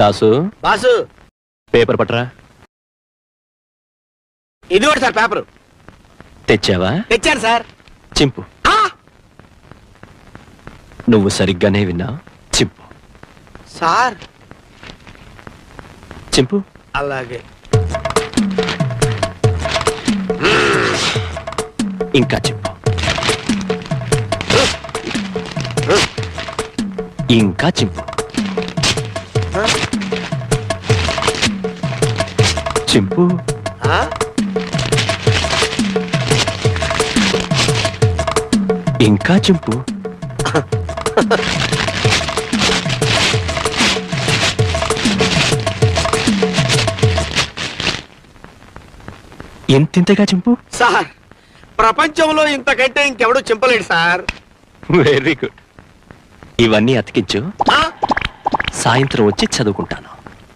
Dasu. Boss. Paper పట్రా. ఇది కూడా సార్ పేపర్. తెచ్చావా? తెచ్చాను సార్. చింపు! నువ్వు సరిగ్గానే విన్నా చింపు. సార్. చింపు. అలాగే. ఇంకా చింపు. ఇంకా చింపు. చింపు? ఇంకా చింపు. ఎంతింతగా చింపు? సార్ ప్రపంచంలో ఇంతకంటే ఇంకెవడు చింపలేడు సార్. వెరీ గుడ్ ఇవన్నీ అతికించు. ఆ? సాయంత్రం వచ్చి చదువుకుంటాను.